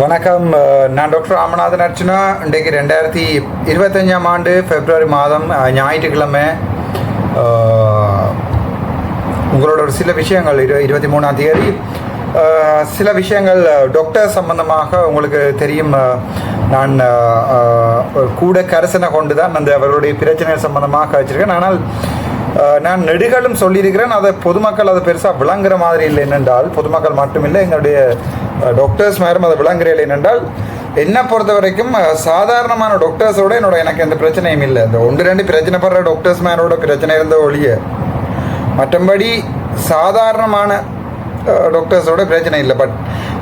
வணக்கம். நான் டாக்டர் ராமநாதன் அர்ச்சனா. இன்றைக்கு ரெண்டாயிரத்தி இருபத்தஞ்சாம் ஆண்டு பிப்ரவரி மாதம் ஞாயிற்றுக்கிழமை. உங்களோட ஒரு சில விஷயங்கள் இரு இருபத்தி மூணாம் தேதி சில விஷயங்கள் டாக்டர் சம்பந்தமாக உங்களுக்கு தெரியும். நான் கூட கரசனை கொண்டு தான் அந்த அவருடைய பிரச்சனை சம்பந்தமாக வச்சிருக்கேன். ஆனால் நான் நெடுகளும் சொல்லியிருக்கிறேன். அதை பொதுமக்கள் அதை பெருசாக விளங்குற மாதிரி இல்லை. என்னென்றால் பொதுமக்கள் மட்டுமில்லை. எங்களுடைய டாக்டர்ஸ் மேலும் அதை விளங்குற என்னென்றால் என்னை பொறுத்த வரைக்கும் சாதாரணமான டாக்டர்ஸோட என்னோட எனக்கு எந்த பிரச்சனையும் இல்லை. இந்த ஒன்று ரெண்டு பிரச்சனைப்படுற டாக்டர்ஸ் மேனோட பிரச்சனை இருந்த ஒழிய மற்றபடி சாதாரணமான டாக்டர்ஸோட பிரச்சனை இல்லை. பட்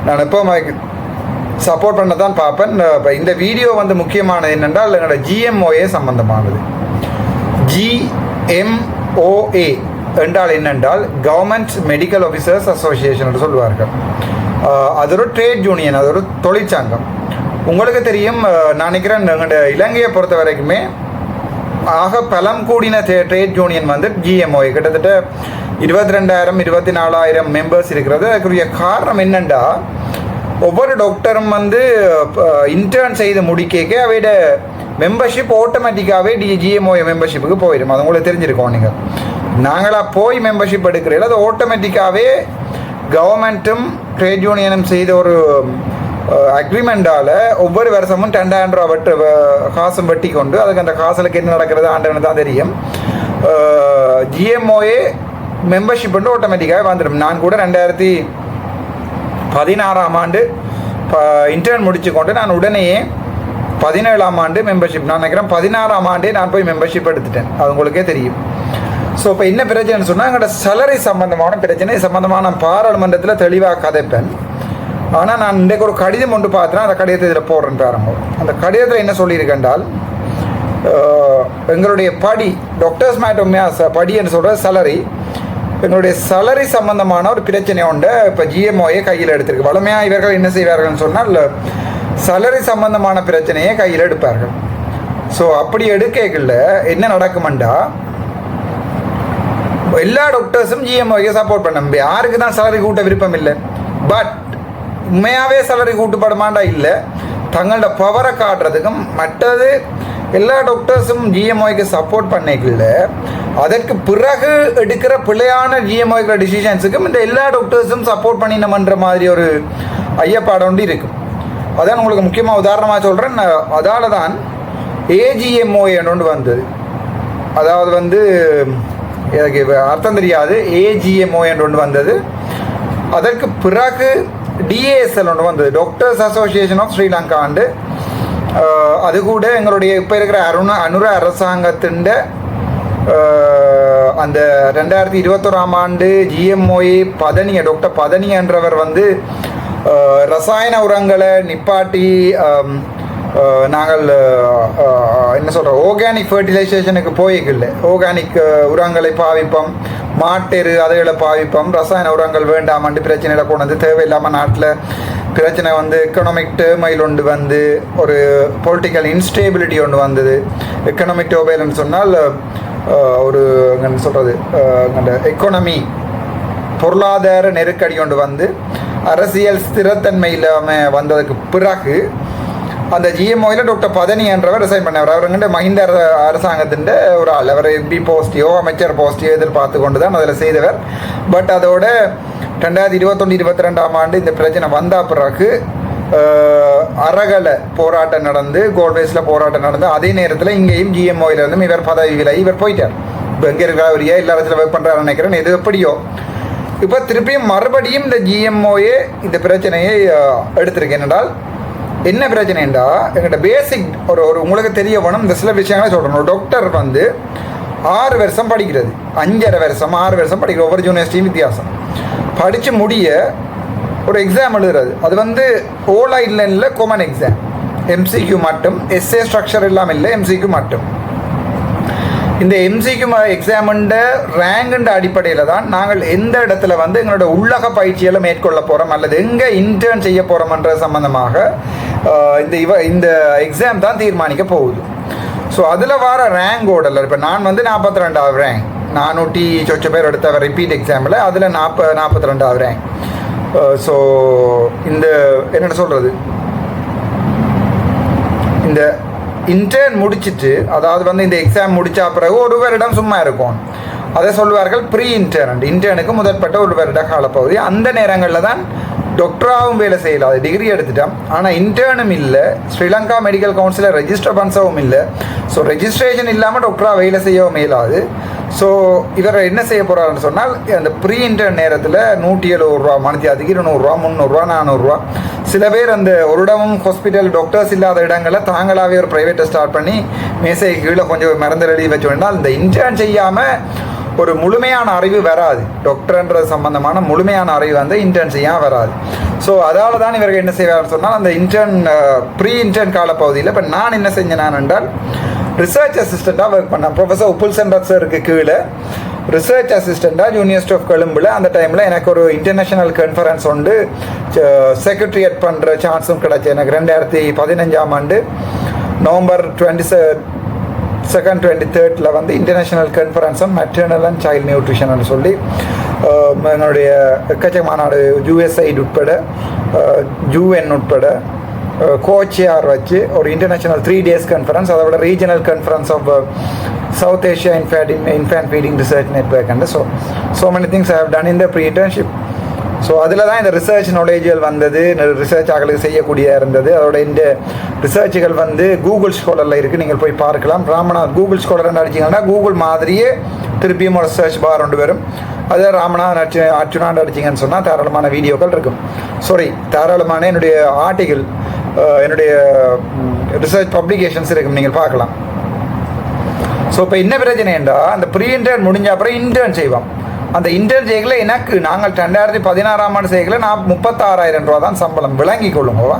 நான் எப்போ சப்போர்ட் பண்ண தான் பார்ப்பேன் இப்போ இந்த வீடியோ வந்து முக்கியமானது என்னென்றால் என்னோட ஜிஎம்ஓஏ சம்பந்தமானது. ஜிஎம்ஓஏ என்றால் என்னென்றால் கவர்மெண்ட் மெடிக்கல் ஆஃபீஸர்ஸ் அசோசியேஷன் என்று சொல்லுவார்கள். அது ஒரு ட்ரேட் யூனியன் அது ஒரு தொழிற்சங்கம். உங்களுக்கு தெரியும் நான் நினைக்கிறேன் எங்களோட இலங்கையை பொறுத்த வரைக்குமே ஆக பலம் கூடின ட்ரேட் யூனியன் வந்து ஜிஎம்ஓ கிட்டத்தட்ட இருபத்தி ரெண்டாயிரம் இருபத்தி நாலாயிரம் மெம்பர்ஸ் இருக்கிறது. அதுக்குரிய காரணம் என்னென்னா ஒவ்வொரு டாக்டரும் வந்து இன்டர்ன் செய்து முடிக்க அவையோட மெம்பர்ஷிப் ஆட்டோமேட்டிக்காகவே டி ஜிஎம்ஓ மெம்பர்ஷிப்புக்கு போயிடும். அது உங்களுக்கு தெரிஞ்சிருக்கோம் நீங்கள் நாங்களாக போய் மெம்பர்ஷிப் எடுக்கிறீங்களோ அது ஆட்டோமேட்டிக்காகவே கவர்மெண்ட்டும் ட்ரேட் யூனியனும் செய்த ஒரு அக்ரிமெண்டால் ஒவ்வொரு வருஷமும் ரெண்டாயிரம் ரூபா வெட்டு காசும் வெட்டி கொண்டு அதுக்கு அந்த காசுக்கு என்ன நடக்கிறது ஆண்டவனு தான் தெரியும். ஜிஎம்ஓஏ மெம்பர்ஷிப் வந்து ஆட்டோமேட்டிக்காக வந்துடும். நான் கூட ரெண்டாயிரத்தி பதினாறாம் ஆண்டு இன்டர்ன் முடிச்சு கொண்டு நான் உடனேயே பதினேழாம் ஆண்டு மெம்பர்ஷிப் நான் நினைக்கிறேன் பதினாறாம் ஆண்டே நான் போய் மெம்பர்ஷிப் எடுத்துட்டேன். அது உங்களுக்கே தெரியும். ஸோ இப்போ என்ன பிரச்சனைன்னு சொன்னால் எங்களோட salary சம்பந்தமான பிரச்சனை சம்பந்தமாக நான் பாராளுமன்றத்தில் தெளிவாக கதைப்பேன். ஆனால் நான் இன்றைக்கு ஒரு கடிதம் ஒன்று பார்த்தேன் அந்த கடிதத்தை இதில் போடுறேன் பாருங்க. அந்த கடிதத்தில் என்ன சொல்லியிருக்கேன்றால் எங்களுடைய படி டாக்டர்ஸ் மேட்டோமியா படி என்று சொல்கிற சலரி எங்களுடைய சலரி சம்பந்தமான ஒரு பிரச்சனை உண்டு. இப்போ ஜிஎம்ஓயை கையில் எடுத்திருக்கு. வளமையாக இவர்கள் என்ன செய்வார்கள்னு சொன்னால் சலரி சம்பந்தமான பிரச்சனையை கையில் எடுப்பார்கள். ஸோ அப்படி எடுக்கல என்ன நடக்குமெண்டா எல்லா டாக்டர்ஸும் ஜிஎம்ஓக்கு சப்போர்ட் பண்ண முடியும் யாருக்கு தான் salary கூட்ட விருப்பம் இல்லை. பட் உண்மையாகவே salary கூட்டுப்படமாண்டா இல்லை. தங்களோட பவரை காட்டுறதுக்கும் மற்றது எல்லா டாக்டர்ஸும் ஜிஎம்ஓக்கு சப்போர்ட் பண்ணிக்கல அதற்கு பிறகு எடுக்கிற பிள்ளையான ஜிஎம்ஓக்கிற டிசிஷன்ஸுக்கும் இந்த எல்லா டாக்டர்ஸும் சப்போர்ட் பண்ணினோம்ன்ற மாதிரி ஒரு ஐயப்பாடு ஒன்று இருக்கும். அதான் உங்களுக்கு முக்கியமாக உதாரணமாக சொல்கிறேன் அதால் தான் ஏஜிஎம்ஓ ஒன்று வந்தது. அதாவது வந்து எனக்கு அர்த்தம் தெரியாது. ஏஜிஎம்ஓ என்று ஒன்று வந்தது. அதற்கு பிறகு டிஏஎஸ்எல் ஒன்று வந்தது. டாக்டர்ஸ் அசோசியேஷன் ஆஃப் ஸ்ரீலங்கா ஆண்டு அது கூட எங்களுடைய இப்போ இருக்கிற அருண அனுர அரசாங்கத்தின் அந்த ரெண்டாயிரத்தி இருபத்தோராம் ஆண்டு ஜிஎம்ஓஏ பதனிய டாக்டர் பதனி என்றவர் வந்து ரசாயன உரங்களை நிப்பாட்டி நாங்கள் என்ன சொல்கிறோம் ஆர்கானிக் ஃபர்டிலைசேஷனுக்கு போய்க்கல. ஆர்கானிக் உரங்களை பாவிப்போம். மாட்டெரு அதுகளை பாவிப்போம். ரசாயன உரங்கள் வேண்டாமண்டு பிரச்சனைகளை கொண்டு வந்து தேவையில்லாமல் நாட்டில் பிரச்சனை வந்து எக்கனாமிக் டேர்மைல் ஒன்று வந்து ஒரு பொலிட்டிக்கல் இன்ஸ்டேபிலிட்டி ஒன்று வந்தது. எக்கனாமிக் டோபைல்னு சொன்னால் ஒரு என்ன சொல்கிறது அந்த பொருளாதார நெருக்கடி கொண்டு வந்து அரசியல் ஸ்திரத்தன்மை இல்லாமல் வந்ததுக்கு பிறகு அந்த ஜிஎம்ஓயில் டாக்டர் பதனி என்றவர் ரிசைன் பண்ணவர் அவருங்கிட்ட மஹிந்த அரசாங்கத்தின் ஒரு ஆள். அவர் எம்பி போஸ்டியோ அமைச்சர் போஸ்டியோ எதிர்பார்த்து கொண்டு தான் அதில் செய்தவர். பட் அதோட ரெண்டாயிரத்தி இருபத்தொன்று இருபத்தி ரெண்டாம் ஆண்டு இந்த பிரச்சனை வந்த பிறகு அஹ், போராட்டம் நடந்து கோல்வேஸில் போராட்டம் நடந்து அதே நேரத்தில் இங்கேயும் ஜிஎம்ஓயிலிருந்தும் இவர் பதவி விலகி இவர் போயிட்டார். இப்போ எங்கே இருக்கிற அவர் எல்லா இடத்துல ஒர்க் பண்ணுறாரு நினைக்கிறேன். எது எப்படியோ. இப்போ திருப்பியும் மறுபடியும் இந்த ஜிஎம்ஓயே இந்த பிரச்சனையை எடுத்திருக்கேன் என்றால் என்ன பிரச்சனைண்டா? எங்கிட்ட பேசிக் ஒரு ஒரு உங்களுக்கு தெரிய வேணும் இந்த சில விஷயங்களை சொல்கிறோம் டாக்டர் வந்து ஆறு வருஷம் படிக்கிறது. அஞ்சரை வருஷம் ஆறு வருஷம் படிக்கிற ஒவ்வொரு யூனிவர்சிட்டியும் வித்தியாசம். படித்து முடிய ஒரு எக்ஸாம் எழுதுறது. அது வந்து ஓலா இல்லைன்னு காமன் எக்ஸாம் எம்சிக்யூ மட்டும் எஸ்ஏ ஸ்ட்ரக்சர் இல்லாமல் இல்லை எம்சிக்யூ மட்டும். இந்த எம்சிக்கு எக்ஸாமுண்ட ரேங்குண்ட அடிப்படையில் தான் நாங்கள் எந்த இடத்துல வந்து எங்களோட உள்ளக பயிற்சிகளை மேற்கொள்ள போகிறோம் அல்லது எங்கே இன்டர்ன் செய்ய போகிறோம்ன்ற சம்மந்தமாக இந்த இவ இந்த எக்ஸாம் தான் தீர்மானிக்க போகுது. ஸோ அதில் வர ரேங்க் ஓடல. இப்போ நான் வந்து நாற்பத்தி ரெண்டாவது ரேங்க் நானூற்றி சொச்ச பேர் எடுத்த ரிப்பீட் எக்ஸாமில் அதில் நாற்ப நாற்பத்தி ரெண்டாவது ரேங்க் ஸோ இந்த என்னென்ன சொல்கிறது இந்த இன்டர்ன் முடிச்சிட்டு அதாவது வந்து இந்த எக்ஸாம் முடித்த பிறகு ஒரு வருடம் சும்மா இருக்கும். அதை சொல்வார்கள் ப்ரீ இன்டர்ன் இன்டர்னுக்கு முதற்பட்ட ஒரு வருட காலப்பகுதி. அந்த நேரங்களில் தான் டாக்டராகவும் வேலை செய்யலாம் அது டிகிரி எடுத்துட்டான். ஆனால் இன்டர்னும் இல்லை. ஸ்ரீலங்கா மெடிக்கல் கவுன்சிலில் ரெஜிஸ்டர் பண்ணவும் இல்லை. ஸோ ரெஜிஸ்ட்ரேஷன் இல்லாமல் டாக்டராக வேலை செய்யவும் இயலாது ஸோ இவர் என்ன செய்ய போகிறாருன்னு சொன்னால் அந்த ப்ரீ இன்டர்ன் நேரத்தில் நூற்றி எழுபது ரூபா மணித்தியாதிக்கு இருநூறுவா முந்நூறுரூவா நானூறுரூவா சில பேர் அந்த ஒரு இடமும் ஹாஸ்பிட்டல் டாக்டர்ஸ் இல்லாத இடங்களில் தாங்களாகவே ஒரு ப்ரைவேட்டை ஸ்டார்ட் பண்ணி மேசை கீழே கொஞ்சம் மருந்து எழுதி வச்சு இந்த இன்டர்ன் செய்யாமல் ஒரு முழுமையான அறிவு வராது. டாக்டர்ன்ற சம்பந்தமான முழுமையான அறிவு வந்து இன்டர்ன் ஏன் வராது. ஸோ அதால் தான் இவர்கள் என்ன செய்வார் சொன்னால் அந்த இன்டர்ன் ப்ரீ இன்டர்ன் காலப்பகுதியில் இப்போ நான் என்ன செஞ்சேன் என்றால் ரிசர்ச் அசிஸ்டண்ட்டாக ஒர்க் பண்ணேன். ப்ரொஃபஸர் உப்புல் சென்டர் கீழே ரிசர்ச் அசிஸ்டண்ட்டாக யூனிவர்சிட்டி ஆஃப் கொழும்பில் அந்த டைமில் எனக்கு ஒரு இன்டர்நேஷனல் கான்ஃபரன்ஸ் உண்டு. செக்ரட்டரியேட் பண்ணுற சான்ஸும் கிடச்சி. எனக்கு ரெண்டாயிரத்தி பதினஞ்சாம் ஆண்டு நவம்பர் டுவெண்ட்டி செகண்ட் டுவெண்ட்டி தேர்ட்டில் வந்து international conference on maternal and child nutrition சொல்லி எங்களுடைய என்னுடைய எக்கச்சக்க மாநாடு யூஎஸ்ஐடு உட்பட ஜூஎன் உட்பட கோச்சியார் வச்சு ஒரு இன்டர்நேஷனல் த்ரீ டேஸ் கான்ஃபரன்ஸ் அதை விட regional conference of South Asia infant infant feeding research network and so so many things I have done in the pre internship so அதில் தான் இந்த ரிசர்ச் நாலேஜுகள் வந்தது ரிசர்ச் ஆகளுக்கு செய்யக்கூடிய இருந்தது. அதோட இந்த ரிசர்ச்சுகள் வந்து கூகுள் ஸ்காலரில் இருக்குது நீங்கள் போய் பார்க்கலாம். ராமநாத் கூகுள் ஸ்காலர்னு அடிச்சிங்கன்னா கூகுள் மாதிரியே திருப்பியும் ஒரு சர்ச் பார் ரெண்டு வரும். அதே ராமநாத் அர்ச்சு அர்ச்சுனான்னு அடிச்சிங்கன்னு சொன்னால் தாராளமான வீடியோக்கள் இருக்கும். சாரி தாராளமான என்னுடைய ஆர்டிகிள் என்னுடைய ரிசர்ச் பப்ளிகேஷன்ஸ் இருக்கும். நீங்கள் பார்க்கலாம். ஸோ இப்போ என்ன பிரச்சனைண்டா அந்த ப்ரீ இன்டர்ன் முடிஞ்ச அப்புறம் இன்டர்ன் செய்வோம் அந்த இன்டர்ஜேக்கில் எனக்கு நாங்கள் ரெண்டாயிரத்தி பதினாறாம் ஆண்டு செய்யல நான் முப்பத்தாறாயிரம் ரூபா தான் சம்பளம் விளங்கி கொள்ளுங்கவா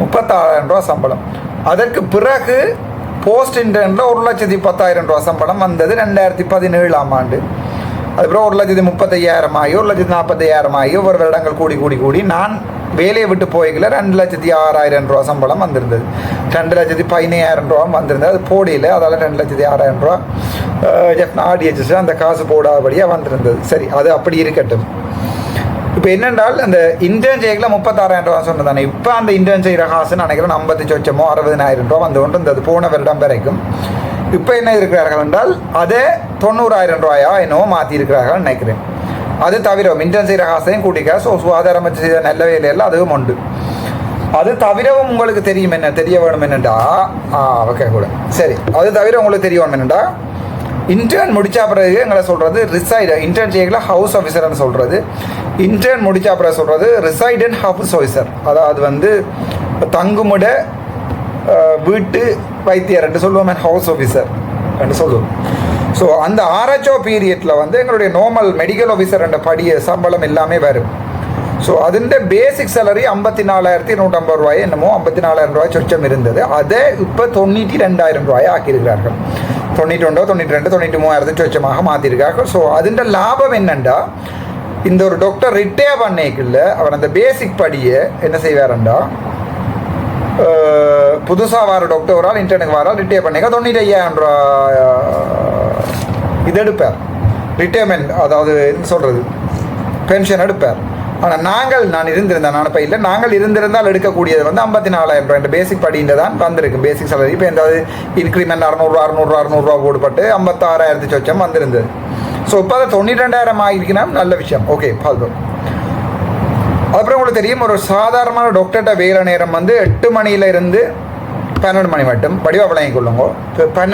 முப்பத்தாறாயிரம் ரூபா சம்பளம். அதற்கு பிறகு போஸ்ட் இன்டர்னில் ஒரு லட்சத்தி பத்தாயிரம் ரூபா சம்பளம் வந்தது ரெண்டாயிரத்தி பதினேழாம் ஆண்டு. அதுக்கப்புறம் ஒரு லட்சத்தி முப்பத்தையாயிரம் ஆகி ஒரு லட்சத்தி நாற்பத்தையாயிரம் ஆகி ஒவ்வொரு வருடங்கள் கூடி கூடி கூடி நான் வேலையை விட்டு போய்க்கல. ரெண்டு லட்சத்தி ஆறாயிரம் ரூபா சம்பளம் வந்திருந்தது. ரெண்டு லட்சத்தி பதினையாயிரம் ரூபா வந்திருந்தது. அது போடியில் அதால் ரெண்டு லட்சத்தி ஆறாயிரம் ரூபா ஆடியச்சு அந்த காசு போடாதபடியாக வந்திருந்தது. சரி அது அப்படி இருக்கட்டும். இப்போ என்னென்றால் அந்த இன்டர்ன் செய்யல முப்பத்தாறாயிரம் ரூபா சொன்னதானே. இப்போ அந்த இன்டர்ன் செய்கிற காசுன்னு நினைக்கிறேன் ஐம்பத்தி சொச்சமோ அறுபதினாயிரம் ரூபா வந்து கொண்டு இருந்தது போன வருடம் வரைக்கும். இப்போ என்ன இருக்கிறார்கள் என்றால் அதே தொண்ணூறாயிரம் ரூபாயா என்னவோ மாற்றி இருக்கிறார்கள் நினைக்கிறேன். அது தவிர இன்டர்ன் செய்கிற காசையும் கூட்டிக்க ஸோ சுகாதாரம் வச்சு செய்த நல்ல வேலையெல்லாம் அதுவும் உண்டு அது தவிரவும் உங்களுக்கு தெரியும் என்ன தெரிய வேணும் என்னண்டா ஆ ஓகே கூட சரி அது தவிர உங்களுக்கு தெரிய வேணும் என்னண்டா இன்டர்ன் முடிச்ச பிறகு எங்களை சொல்கிறது ரிசைடு இன்டர்ன் செய்யல ஹவுஸ் ஆஃபீஸர்னு சொல்கிறது இன்டர்ன் முடிச்ச பிறகு சொல்கிறது ரிசைடன் ஹவுஸ் ஆஃபீஸர் அதாவது வந்து தங்குமிட வீட்டு வைத்தியர் என்று சொல்லுவோம் ஹவுஸ் ஆஃபீஸர் என்று சொல்லுவோம் ஸோ அந்த ஆர்ஹெச்ஓ பீரியடில் வந்து எங்களுடைய நார்மல் மெடிக்கல் ஆஃபீஸர் என்ற படிய சம்பளம் எல்லாமே வரும். ஸோ அதுண்ட பேசிக் சேலரி ஐம்பத்தி நாலாயிரத்தி நூற்றம்பது ரூபாய் என்னமோ ஐம்பத்தி நாலாயிரம் ரூபாய் சொச்சம் இருந்தது. அதை இப்போ தொண்ணூற்றி ரெண்டாயிரம் ரூபாய் ஆக்கியிருக்கிறார்கள். தொண்ணூற்றி ரெண்டோ தொண்ணூற்றி ரெண்டு தொண்ணூற்றி மூவாயிரத்தி சொச்சமாக மாற்றிருக்காங்க ஸோ அதுண்ட லாபம் என்னென்னா இந்த ஒரு டாக்டர் ரிட்டையர் பண்ணிக்கல அவர் அந்த பேசிக் படியை என்ன செய்வாரண்டா? புதுசாக வர டாக்டர் ஒரு இன்டர்னுக்கு வர ரிட்டையர் பண்ணிக்க தொண்ணூற்றி ஐயாயிரம் ரூபா இது எடுப்பார் ரிட்டையர்மெண்ட் அதாவது என்ன சொல்கிறது பென்ஷன் எடுப்பார். ஆனால் நாங்கள் நான் இருந்திருந்தேன். நான் இப்போ இல்லை. நாங்கள் இருந்திருந்தால் எடுக்கக்கூடியது வந்து ஐம்பத்தி நாலாயிரம் ரூபாய். இந்த பேசிக் படின்ற தான் வந்திருக்கு. பேசிக் சேலரி இப்போ எந்தாவது இன்க்ரிமெண்ட் அறநூறுவா அறுநூறுவா அறுநூறுவா போடுபட்டு ஐம்பத்தாறாயிரத்து சொச்சம் வந்திருந்தது. ஸோ இப்போ அதை தொண்ணூற்றி ரெண்டாயிரம் ஆகிருக்குன்னா நல்ல விஷயம். ஓகே பால்தோ அப்புறம் உங்களுக்கு தெரியும் ஒரு சாதாரணமான டாக்டர்கிட்ட வேலை நேரம் வந்து எட்டு மணியில இருந்து பன்னெண்டு மணி மட்டும். படிவா வழங்கி கொள்ளுங்க. இப்போ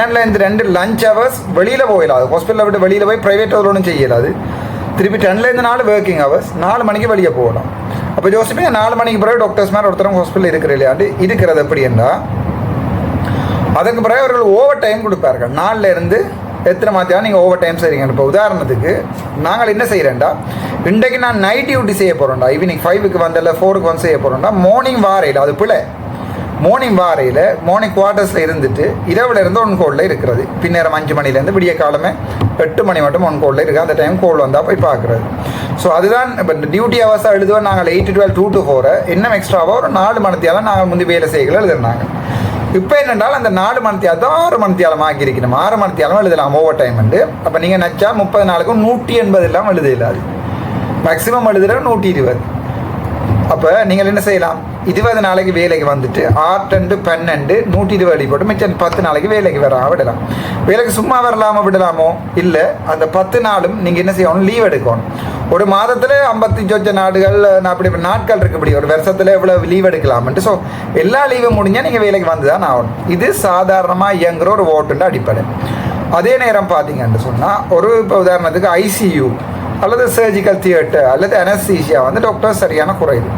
ரெண்டு லஞ்ச் ஹவர்ஸ் வெளியில் போயிடாது ஹாஸ்பிட்டலில் விட்டு வெளியில் போய் ப்ரைவேட் ஒன்றும் செய்யலாது திருப்பி டென்லேருந்து நாலு ஒர்க்கிங் ஹவர்ஸ் நாலு மணிக்கு வெளியே போகலாம் அப்போ ஜோசிப்பே நாலு மணிக்கு பிறகு டாக்டர்ஸ் மாதிரி ஒருத்தரும் ஹாஸ்பிட்டல் இருக்கிற இல்லையாண்டு இருக்கிறது எப்படி என்றால் அதுக்கு பிறகு அவர்கள் ஓவர் டைம் கொடுப்பார்கள். நாளில் இருந்து எத்தனை மாத்தியா நீங்கள் ஓவர் டைம் செய்றீங்க இப்போ உதாரணத்துக்கு நாங்கள் என்ன செய்கிறேன்டா இன்றைக்கு நான் நைட் டியூட்டி செய்ய போகிறோம்டா ஈவினிங் ஃபைவுக்கு வந்தல ஃபோருக்கு வந்து செய்ய போகிறோம்டா மார்னிங் வாரையில் அது பிள்ளை மார்னிங் வாரையில் மார்னிங் குவார்ட்டர்ஸில் இருந்துட்டு இரவில் இருந்து ஒன் கோலில் இருக்கிறது. பின்னேரம் அஞ்சு மணிலேருந்து விடிய காலமே எட்டு மணி மட்டும் ஒன் கோலில் இருக்குது அந்த டைம் கோல் வந்தால் போய் பார்க்குறது. ஸோ அதுதான் இப்போ டியூட்டி ஹவர்ஸாக எழுதுவோம் நாங்கள் எயிட் டுவெல் டூ டு ஃபோரை இன்னும் எக்ஸ்ட்ராவாக ஒரு நாலு மணித்தியாலும் நாங்கள் முந்தி வேலை செய்யல எழுதுனாங்க. இப்போ என்னென்றால் அந்த நாலு மணித்தியாலத்தை ஆறு மணித்தியாலம் ஆக்கியிருக்கணும் ஆறு மணித்தியாலம் எழுதலாம் ஓவர் டைம் வந்து அப்போ நீங்கள் நச்சா முப்பது நாளுக்கும் நூற்றி எண்பது இல்லாமல் எழுத இல்லாது மேக்ஸிமம் எழுதுகிற நூற்றி இருபது. அப்போ நீங்கள் என்ன செய்யலாம்? இருபது நாளைக்கு வேலைக்கு வந்துட்டு ஆட்டண்டு பன்னெண்டு நூற்றி இருபது அடி போட்டு மிச்சம் பத்து நாளைக்கு வேலைக்கு வர விடலாம். வேலைக்கு சும்மா வரலாமா விடலாமோ? இல்லை அந்த பத்து நாளும் நீங்கள் என்ன செய்யணும் லீவ் எடுக்கணும். ஒரு மாதத்தில் ஐம்பத்தி சொச்ச நாடுகள் நான் அப்படி நாட்கள் இருக்கு ஒரு வருஷத்தில் எவ்வளோ லீவ் எடுக்கலாம்ன்ட்டு. ஸோ எல்லா லீவும் முடிஞ்சால் நீங்கள் வேலைக்கு வந்து தான் ஆகணும். இது சாதாரணமாக இயங்குகிற ஒரு ஓட்டுன்ற அடிப்படை. அதே நேரம் பார்த்தீங்கன்னு சொன்னால் ஒரு இப்போ உதாரணத்துக்கு ஐசியூ அல்லது சர்ஜிக்கல் தியேட்டர் அல்லது அனஸ்தீசியா வந்து டாக்டர் சரியான குறையுது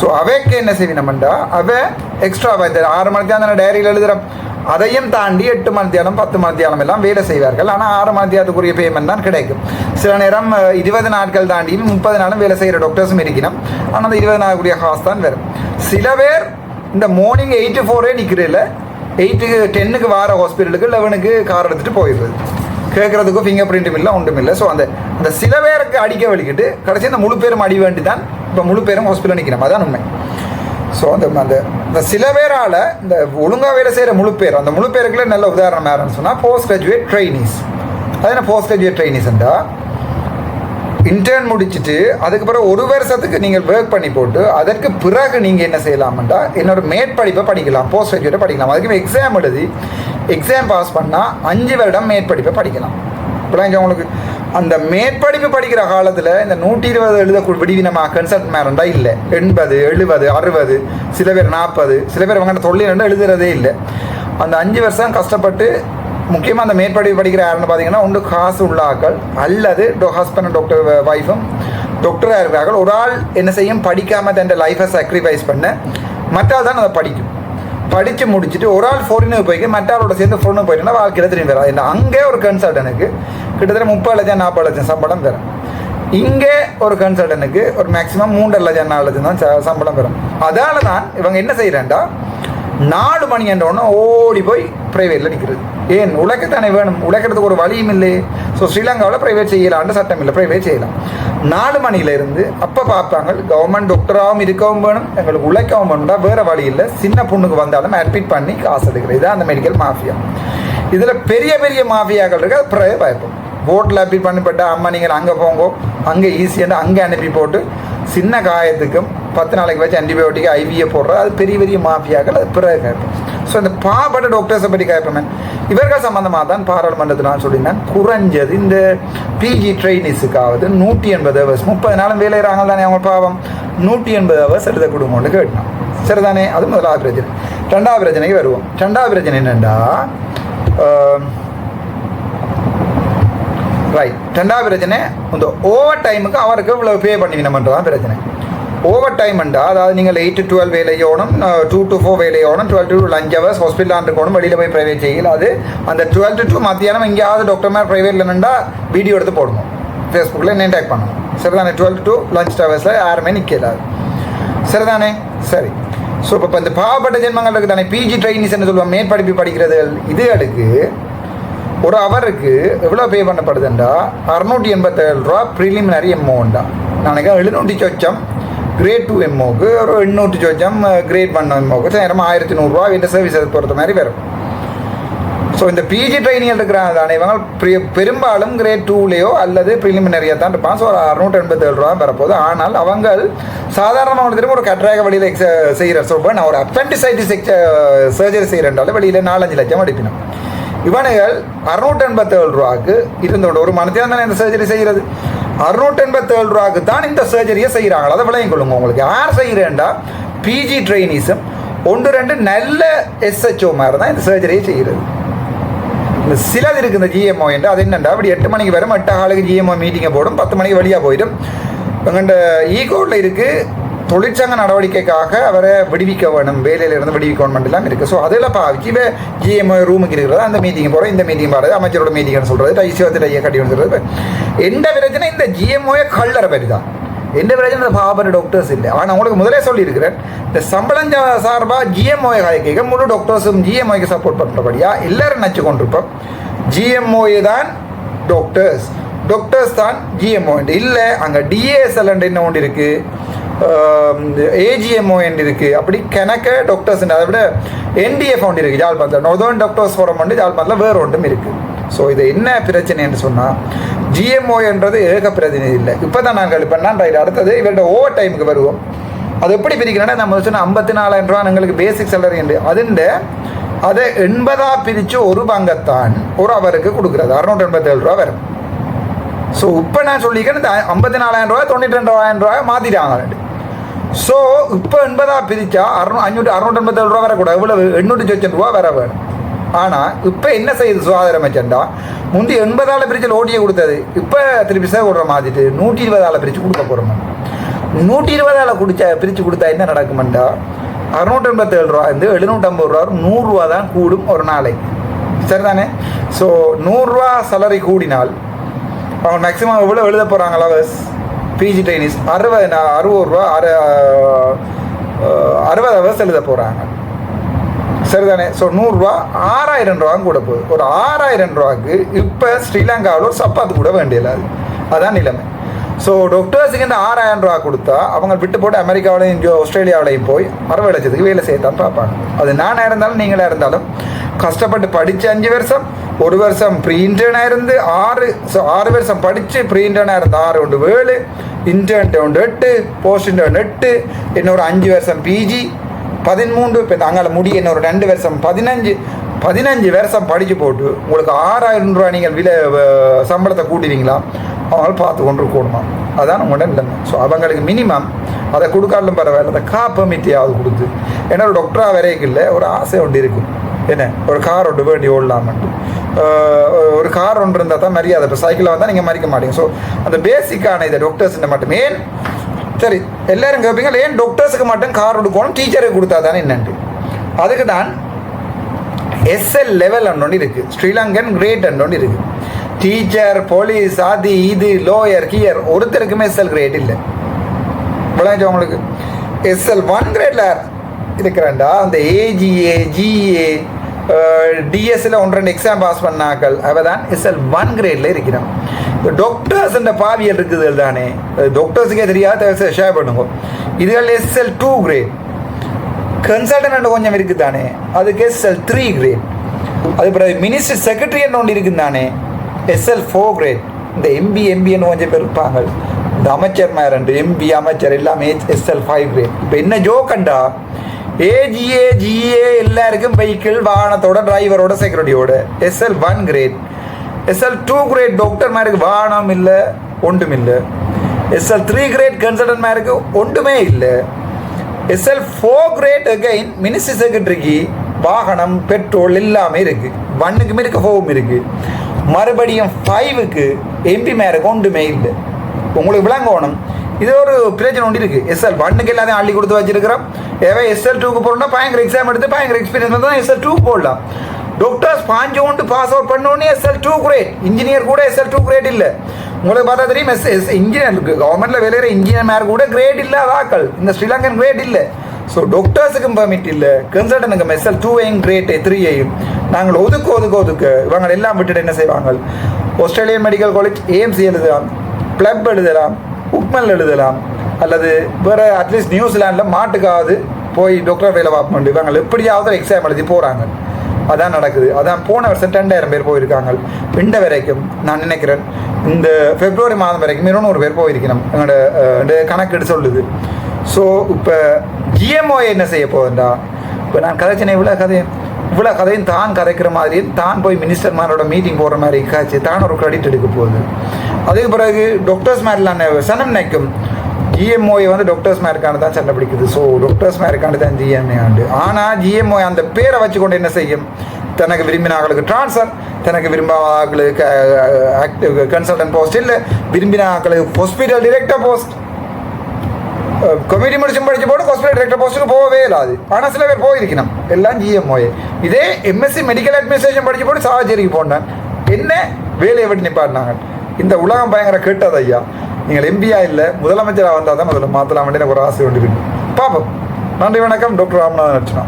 ஸோ அவைக்கு என்ன செய்வினம்டா அவ எக்ஸ்ட்ரா வைத்தியம் ஆறு மணி நேரம் டைரியில் எழுதுகிறோம் அதையும் தாண்டி எட்டு மணித்தியாலம் பத்து மணித்தியாலம் எல்லாம் வேலை செய்வார்கள். ஆனால் ஆறு மணித்தியாலத்துக்குரிய பேமெண்ட் தான் கிடைக்கும். சில நேரம் இருபது நாட்கள் தாண்டியும் முப்பது நாளும் வேலை செய்கிற டாக்டர்ஸும் இருக்கணும் ஆனால் அந்த இருபது நாளுக்குரிய காசு தான் வரும். சில பேர் இந்த மார்னிங் எயிட் டு ஃபோரே நிற்கிறதில்ல எயிட்டுக்கு டென்னுக்கு வார ஹாஸ்பிட்டலுக்கு லெவனுக்கு கார் எடுத்துகிட்டு போயிடுது கேட்குறதுக்கும் ஃபிங்கர் பிரிண்ட்டும் இல்லை ஒன்றும் இல்லை. ஸோ அந்த அந்த சில பேருக்கு அடிக்க வலிக்கிட்டு கடைசி அந்த முழு பேரும் அடி வேண்டி தான் இப்போ முழு பேரும் ஹாஸ்பிட்டலில் நிற்கிறோம் அதான் உண்மை. ஸோ அந்த அந்த இந்த சில பேரால் இந்த ஒழுங்காக வேலை செய்கிற முழு பேர் அந்த முழு பேருக்குள்ள நல்ல உதாரணம் யாருன்னு சொன்னால் போஸ்ட் கிராஜுவேட் ட்ரைனிஸ் அது என்ன போஸ்ட் கிராஜுவேட் ட்ரைனிஸ்ண்டா இன்டர்ன் முடிச்சுட்டு அதுக்கு பிறகு ஒரு வருஷத்துக்கு நீங்கள் ஒர்க் பண்ணி போட்டு அதற்கு பிறகு நீங்கள் என்ன செய்யலாம்டா என்னோட மேற்படிப்பை படிக்கலாம் போஸ்ட் கிராஜுவேட்டை படிக்கலாம். அதுக்கு எக்ஸாம் எழுதி எக்ஸாம் பாஸ் பண்ணால் அஞ்சு வருடம் மேற்படிப்பை படிக்கலாம். இப்போலாம் உங்களுக்கு அந்த மேற்படிப்பு படிக்கிற காலத்தில் இந்த நூற்றி இருபது எழுத விடுவினமாக கன்சல்ட் மேரண்டா இல்லை. எண்பது எழுபது அறுபது சில பேர் நாற்பது சில பேர் அவங்க தொழில் ரெண்டு எழுதுறதே இல்லை. அந்த அஞ்சு வருஷம் கஷ்டப்பட்டு முக்கியமாக அந்த மேற்படிப்பு படிக்கிற யாருன்னு பார்த்தீங்கன்னா ஒன்று காசு உள்ள ஆக்கள் அல்லது ஹஸ்பண்ட் டாக்டர் ஒய்ஃபும் டாக்டராக இருக்கிறார்கள் ஒரு ஆள் என்ன செய்யும்? படிக்காமல் தன் லைஃப்பை சாக்ரிஃபைஸ் பண்ண. மற்றால் தான் அதை படிக்கும். படித்து முடிச்சுட்டு ஒரு ஆள் ஃபாரினுக்கு போய்க்கு மற்ற சேர்ந்து ஃபாரினுக்கு போயிட்டுனா வாழ்க்கையில் திரும்பி வராது. இந்த அங்கே ஒரு கன்சல்டனுக்கு கிட்டத்தட்ட முப்பது லட்சம் நாற்பது லட்சம் சம்பளம் பெறும் இங்கே ஒரு கன்சல்டனுக்கு ஒரு மேக்ஸிமம் மூன்றரை லட்சம் நாலு லட்சம் தான் சம்பளம் பெறும் அதால தான் இவங்க என்ன செய்கிறேன்டா நாலு மணி உடனே ஓடி போய் ப்ரைவேட்டில் நிற்கிறது ஏன்? உழைக்கத்தானே வேணும். உழைக்கிறதுக்கு ஒரு வழியும் இல்லையே ஸோ ஸ்ரீலங்காவில் ப்ரைவேட் செய்யலான்னு சட்டம் இல்லை. ப்ரைவேட் செய்யலாம். நாலு மணியிலேருந்து அப்போ பார்ப்பாங்க கவர்மெண்ட் டாக்டராகவும் இருக்கவும் வேணும். எங்களுக்கு உழைக்கவும் வேணும்டா. வேறு வழி இல்லை. சின்ன பொண்ணுக்கு வந்தாலும் அட்மிட் பண்ணி காசு எடுக்கிறது. இதான் அந்த மெடிக்கல் மாஃபியா இதில் பெரிய பெரிய மாஃபியாக்கள் இருக்குது அது பிறகு பயப்படும் போட்டில் அட்மிட் பண்ணிப்பட்டா அம்மா நீங்கள் அங்கே போங்கோ. அங்கே ஈஸியாக அங்கே அனுப்பி போட்டு சின்ன காயத்துக்கும் பத்து நாளைக்கு வச்சு ஆன்டிபயோட்டிக் ஐவியை போடுறது அது பெரிய பெரிய மாஃபியாக்கள் அது பிறகு கேட்போம் ஸோ இந்த பாவப்பட்ட டாக்டர்ஸை பற்றி கேட்போமே இவர்கள் சம்மந்தமாக தான் பாராளுமன்றத்தில் நான் சொல்லியிருந்தேன் குறைஞ்சது இந்த பிஜி ட்ரைனிஸுக்காவது நூற்றி எண்பது ஹவர்ஸ் முப்பது நாளும் வேலையிறாங்க தானே அவங்க பாவம். நூற்றி எண்பது ஹவர்ஸ் எடுத்த கொடுங்கன்னு கேட்டோம். சரிதானே? அது முதலாவது பிரச்சனை. ரெண்டாவது பிரச்சனைக்கு வருவோம். ரெண்டாவது பிரச்சனை என்னென்னா ரைட் ரெண்டாவது பிரச்சனை இந்த ஓவர் டைமுக்கு அவருக்கு இவ்வளோ பே பண்ணிக்கணுமன்றதான் பிரச்சனை. ஓவர் டைம்ண்டா அதாவது நீங்கள் எயிட் டு டுவெல் வேலையோணும் டூ டு ஃபோர் வேலையோணும் டுவெல் டு லஞ்ச் ஹவர்ஸ் ஹாஸ்பிட்டலாக இருக்கணும் வெளியில் போய் ப்ரைவேட் செய்யல. அது அந்த டுவெல் டு டூ மத்தியானம் எங்கேயாவது டாக்டர் மாதிரி ப்ரைவேட்டில் நின்றா வீடியோ எடுத்து போடணும். ஃபேஸ்புக்கில் என்ன டேக் பண்ணணும். சரிதானே? டுவெல் டு லஞ்ச் ஹவர்ஸில் யாருமே நிற்கலாது சரிதானே? சரி. ஸோ இப்போ இந்த பாவப்பட்ட ஜென்மங்கள் இருக்குது தானே பிஜி ட்ரைனிஸ் என்ன சொல்லுவோம் மேற்படிப்பு படிக்கிறது இது அடுக்கு ஒரு அவருக்கு எவ்வளோ பே பண்ணப்படுதுண்டா? அறுநூற்றி எண்பத்தேழு ரூபா ப்ரீலிமினரி எம்ஓண்டா நாளைக்கு எழுநூற்றி சொச்சம் கிரேட் டூ எம்ஓக்கு ஒரு எண்ணூற்றி சொச்சம் கிரேட் ஒன் எம்ஓக்கு சேரம் ஆயிரத்தி நூறுரூவா இந்த சர்வீஸ் பொறுத்த மாதிரி வரும். ஸோ இந்த பிஜி ட்ரைனிங் எடுக்கிறாங்க தானே இவங்க பெரும்பாலும் கிரேட் டூலேயோ அல்லது ப்ரிலிமினரியாக தான் இருப்பான் ஸோ ஒரு அறுநூற்றி எண்பத்தேழு ரூபா வரப்போது ஆனால் அவங்க சாதாரணமாக திரும்ப ஒரு கட்ராக வழியில் எக்ஸ செய்கிற ஸோ நான் ஒரு அப்பெண்டிசைட்டிஸ் சர்ஜரி செய்கிறேன்றாலும் வெளியில் நாலஞ்சு லட்சம் அடிப்பினோம். இவனுகள் அறுநூற்றி எண்பத்தேழு ரூபாக்கு இருந்தோட ஒரு மனத்தையும் தானே இந்த சர்ஜரி செய்கிறது? அறுநூற்றி எண்பத்தேழு ரூபாக்கு தான் இந்த சர்ஜரியை செய்கிறாங்களா அதை விளையும் கொள்ளுங்க உங்களுக்கு. யார் செய்கிறேன்டா? பிஜி ட்ரைனிஸும் ஒன்று ரெண்டு நல்ல எஸ்ஹெச்ஓ மாதிரி தான் இந்த சர்ஜரியை செய்கிறது. இந்த சிலது இருக்குது இந்த ஜிஎம்ஓ என்று. அது என்னண்டா? அப்படி எட்டு மணிக்கு வரும். எட்டு ஆளுக்கு ஜிஎம்ஓ மீட்டிங்கை போடும். பத்து மணிக்கு வழியாக போயிடும். எங்கள்கிட்ட e ஈகோட்டில் இருக்குது தொழிற்சங்க நடவடிக்கைக்காக அவரை விடுவிக்க வேணும். வேலையிலிருந்து விடுவிக்க வேணும் எல்லாம் இருக்குது ஸோ அதில் பாவிச்சு இப்போ ஜிஎம்ஓ ரூமுக்கு இருக்கிறது அந்த மீட்டிங் போகிறோம் இந்த மீட்டிங் போகிறது அமைச்சரோட மீட்டிங்னு சொல்கிறது ஐசிவத்து ஐயா கட்டி சொல்கிறது எந்த பிரச்சனை இந்த ஜிஎம்ஓயை கல்லற பேர் தான். எந்த பிரச்சனை பாபர் டாக்டர்ஸ் இல்லை. ஆனால் உங்களுக்கு முதலே சொல்லியிருக்கிறேன் இந்த சம்பளம் சார்பாக ஜிஎம்ஓயை காய்க்க முழு டாக்டர்ஸும் ஜிஎம்ஓக்கு சப்போர்ட் பண்ணுறபடியா எல்லாரும் நினச்சி கொண்டிருப்போம். ஜிஎம்ஓயை தான் டாக்டர்ஸ் டாக்டர்ஸ் தான் ஜிஎம்ஓ இல்லை அங்கே டிஏஎஸ்எல் என்ன ஒன்று இருக்குது ஏஜிஎம்ஓ என்று இருக்குது அப்படி கணக்க டாக்டர்ஸ் அதை விட என்டிஎஃப் ஒன்று இருக்குது ஜாழ்பாத்தில் நொதர்ன் டாக்டர்ஸ் ஃபோரம் வந்து ஜாழ்பாத்தில் வேறு ஒன்றும் இருக்குது ஸோ இது என்ன பிரச்சனை என்று சொன்னால் ஜிஎம்ஓ என்றது ஏக பிரதிநிதி இல்லை. இப்போ தான் நாங்கள் இப்போ நான் அடுத்தது இவர்கிட்ட ஓவர் டைமுக்கு வருவோம். அது எப்படி பிரிக்கிறேன்னா நம்ம சொன்ன ஐம்பத்தி நாலாயிரம் ரூபா எங்களுக்கு பேசிக் சேலரி உண்டு. அதுண்ட அதை எண்பதா பிரித்து ஒரு பங்கத்தான் ஒரு அவருக்கு கொடுக்குறது. அறுநூற்றி எண்பத்தேழு ரூபா வரும். ஸோ இப்போ நான் சொல்லிக்கிறேன் ஐம்பத்தி நாலாயிரம் ரூபாய் தொண்ணூற்றி ரெண்டாயிரம் ரூபாய் மாற்றிட்டாங்க ஸோ இப்போ எண்பதா பிரித்தா அறுநூ அஞ்சூற்றி அறுநூற்றி எண்பத்தேழு ரூபா வரக்கூடாது. எவ்வளவு? எண்ணூற்றி சொச்சம் ரூபா வர வேணும் ஆனால் இப்போ என்ன செய்யுது சுகாதார அமைச்சண்டா முந்தி எண்பதால் பிரிச்சு ஓட்டியை கொடுத்தது. இப்போ திருப்பி சேவை விடுற மாதிரி நூற்றி இருபதால் பிரித்து கொடுக்க போகிறோம் நூற்றி இருபதால் குடிச்சா பிரித்து கொடுத்தா என்ன நடக்குமெண்டா? அறுநூற்றி எண்பத்தேழு ரூபா இருந்து எழுநூற்றம்பது ரூபா நூறுரூவா தான் கூடும் ஒரு நாளைக்கு சரிதானே? ஸோ நூறுரூவா சலரி கூடினால் அவங்க மேக்ஸிமம் எவ்வளோ எழுத போகிறாங்களா பிஜி டைனிஸ் அறுபது அறுபது ரூபா அறு அறுபது ஹவர்ஸ் எழுத போகிறாங்க சரிதானே? ஸோ நூறுரூவா ஆறாயிரம் ரூபா கூட போகுது. ஒரு ஆறாயிரம் ரூபாய்க்கு இப்போ ஸ்ரீலங்காவில் ஒரு சப்பாத்து கூட வேண்டியது அதான் நிலைமை. ஸோ டாக்டர்ஸுக்கு இந்த ஆறாயிரம் ரூபா கொடுத்தா அவங்க விட்டு போட்டு அமெரிக்காவிலையும் இங்கே ஆஸ்திரேலியாவிலையும் போய் அறுபது லட்சத்துக்கு வேலை செய்யத்தான் பார்ப்பாங்க. அது நானாக இருந்தாலும் நீங்களாக இருந்தாலும் கஷ்டப்பட்டு படித்து அஞ்சு வருஷம் ஒரு வருஷம் ப்ரீ இன்டர்னாக இருந்து ஆறு ஸோ ஆறு வருஷம் படித்து ப்ரீ இன்டர்னாக இருந்து ஆறு ஒன்று ஏழு இன்டர்ன் ஒன்று எட்டு போஸ்ட் இன்டர்ன் எட்டு இன்னொரு அஞ்சு வருஷம் பிஜி பதிமூன்று இப்போ அங்கால முடிய இன்னொரு ரெண்டு வருஷம் பதினஞ்சு பதினஞ்சு வருஷம் படித்து போட்டு உங்களுக்கு ஆறாயிரம் ரூபா நீங்கள் விலை சம்பளத்தை கூட்டினீங்களா அவங்கள பார்த்து கொண்டு கூடணும் அதுதான் உங்களோட நிலைமை. ஸோ அவங்களுக்கு மினிமம் அதை கொடுக்காலும் பரவாயில்ல. அந்த கா பெர்மிட்டியாவது கொடுத்து. ஏன்னா ஒரு டாக்டராக வரைக்கும் இல்லை ஒரு ஆசை ஒன்று இருக்கும் என்ன ஒரு கார் ஒன்று வேண்டி ஓடலாமன்ட்டு ஒரு கார் ஒன்று இருந்தால் தான் மரியாதை. இப்போ சைக்கிளில் வந்தால் நீங்கள் மறிக்க மாட்டீங்க. ஸோ அந்த பேசிக்கான இதை டாக்டர்ஸ் ஏன்? சரி எல்லாரும் கேட்பீங்க ஏன் டாக்டர்ஸுக்கு மட்டும் கார் கொடுக்கணும்? டீச்சருக்கு கொடுத்தா தானே என்னண்டு? அதுக்கு தான் எஸ்எல் லெவல் ஒன்று இருக்குது ஸ்ரீலங்கன் கிரேட் ஒன்று இருக்குது டீச்சர் போலீஸ் அது இது லோயர் கியர் ஒருத்தருக்குமே எஸ்எல் கிரேட் இல்லை. விளையாச்சு உங்களுக்கு? எஸ்எல் ஒன் கிரேட்டில் இருக்கிறாண்டா? அந்த ஏஜிஏ ஜிஏ டிஎஸ்ல ஒன்று ரெண்டு எக்ஸாம் பாஸ் பண்ணாக்கள். அவ தான் எஸ்எல் ஒன் கிரேட்ல இருக்கிறான். டாக்டர்ஸ் இந்த பாவியல் இருக்குது தானே. டாக்டர்ஸுக்கே தெரியாத ஷேர் பண்ணுங்க. இதுகள் எஸ்எல் டூ கிரேட் கன்சல்டன்ட் கொஞ்சம் இருக்குது தானே. அதுக்கு எஸ்எல் த்ரீ கிரேட் அது பிறகு மினிஸ்டர் செக்ரட்டரி ஒன்று இருக்குது தானே. எஸ்எல் ஃபோர் கிரேட் இந்த எம்பி எம்பின்னு கொஞ்சம் பேர் இருப்பாங்க. இந்த அமைச்சர் மேரண்டு எம்பி அமைச்சர் எல்லாமே எஸ்எல் ஃபைவ் கிரேட் இப்போ என்ன ஜோக்கண்டா ஏஜிஏ ஜிஏ எல்லாருக்கும் வெஹிக்கிள் வாகனத்தோட டிரைவரோட செக்யூரிட்டியோட SL one grade SL two grade டாக்டர்மாருக்கு வாகனம் இல்லை ஒன்றும் இல்லை எஸ்எல் த்ரீ கிரேட் கன்சல்டன்ட்மாருக்கு ஒன்றுமே இல்லை. SL four grade again ministry செக்ரட்டரிக்கு வாகனம் பெட்ரோல் எல்லாமே இருக்கு. ஒன்னுக்குமே இருக்க ஃபோவும் இருக்கு. மறுபடியும் ஃபைவுக்கு எம்பி மேருக்கு ஒன்றுமே இல்லை. உங்களுக்கு விளங்கணும். இது ஒரு பிரச்சனை ஒன்று இருக்கு. எஸ்எல் ஒன்னுக்கு எல்லாத்தையும் அள்ளி கொடுத்து வச்சிருக்கிறோம். ஏவே எஸ்எல் டூக்கு போறோம்னா பயங்கர எக்ஸாம் எடுத்து பயங்கர எக்ஸ்பீரியன்ஸ் தான் எஸ்எல் டூ போடலாம். டாக்டர்ஸ் பாஞ்சு கொண்டு பாஸ் அவுட் பண்ணோன்னே எஸ்எல் டூ கிரேட் இன்ஜினியர் கூட எஸ்எல் டூ கிரேட் இல்லை. உங்களுக்கு பார்த்தா தெரியும் எஸ் எஸ் இன்ஜினியர் கவர்மெண்ட்ல வேலையிற இன்ஜினியர் மேர் கூட கிரேட் இல்லாத ஆக்கள் இந்த ஸ்ரீலங்கன் கிரேட் இல்லை. ஸோ டாக்டர்ஸுக்கும் பெர்மிட் இல்லை. கன்சல்டனுக்கும் எஸ்எல் டூவையும் கிரேட் த்ரீயையும் நாங்கள் ஒதுக்க ஒதுக்க ஒதுக்க. இவங்க எல்லாம் விட்டுட்டு என்ன செய்வாங்க? ஆஸ்திரேலியன் மெடிக்கல் காலேஜ் ஏஎம்சி எழுதலாம். பிளப் எழுதலாம். உக்மல் எழுதலாம். அல்லது வேறு அட்லீஸ்ட் நியூசிலாண்டில் மாட்டுக்காவது போய் டாக்டர் வேலை பார்ப்போம் இவங்க எப்படியாவது எக்ஸாம் எழுதி போகிறாங்க அதான் நடக்குது. அதான் போன வருஷம் ரெண்டாயிரம் பேர் போயிருக்காங்க. இந்த வரைக்கும் நான் நினைக்கிறேன் இந்த பிப்ரவரி மாதம் வரைக்கும் இருநூறு பேர் போயிருக்கணும். எங்களோட அஹ், கணக்கெடு சொல்லுது. ஸோ இப்போ ஜிஎம்ஓ என்ன செய்ய போகுதுண்டா? இப்போ நான் கதைச்சினேன் இவ்வளோ கதையும் இவ்வளோ கதையும் தான் கதைக்கிற மாதிரியும் தான் போய் மினிஸ்டர்மாரோட மீட்டிங் போடுற மாதிரி காய்ச்சி தான் ஒரு கிரெடிட் எடுக்க போகுது. அதுக்கு பிறகு டாக்டர்ஸ் மாதிரிலாம் சனம் நினைக்கும் ஜிஎம்ஓயை வந்து டாக்டர்ஸ் மேருக்கான தான் சண்டை பிடிக்குது. ஸோ டாக்டர்ஸ் மேருக்கான தான் ஜிஎம்ஏ ஆண்டு. ஆனால் ஜிஎம்ஓ அந்த பேரை வச்சுக்கொண்டு என்ன செய்யும்? தனக்கு விரும்பினாக்களுக்கு ட்ரான்ஸ்ஃபர் தனக்கு விரும்பாக்களுக்கு ஆக்டிவ் கன்சல்டன்ட் போஸ்ட் இல்லை விரும்பினாக்களுக்கு ஹாஸ்பிட்டல் டிரெக்டர் போஸ்ட் கமிட்டி முடிச்சு படிச்சு போட்டு ஹாஸ்பிட்டல் டிரெக்டர் போஸ்ட்டுக்கு போகவே இல்லாது. ஆனால் சில பேர் போயிருக்கணும். எல்லாம் ஜிஎம்ஓஏ இதே எம்எஸ்சி மெடிக்கல் அட்மினிஸ்ட்ரேஷன் படிச்சு போட்டு சாவச்சேரிக்கு போனேன். என்ன? வேலையை விட்டு நிப்பாட்டினாங்க. இந்த உலகம் பயங்கர கேட்டது ஐயா. நீங்கள் எம்பியா இல்லை முதலமைச்சராக வந்தால் தான் முதல்ல மாற்றலாம் வேண்டிய ஒரு ஆசை ஒன்று இருக்கு. பார்ப்போம் நன்றி வணக்கம். டாக்டர் ராமநாதன் அர்ச்சனா.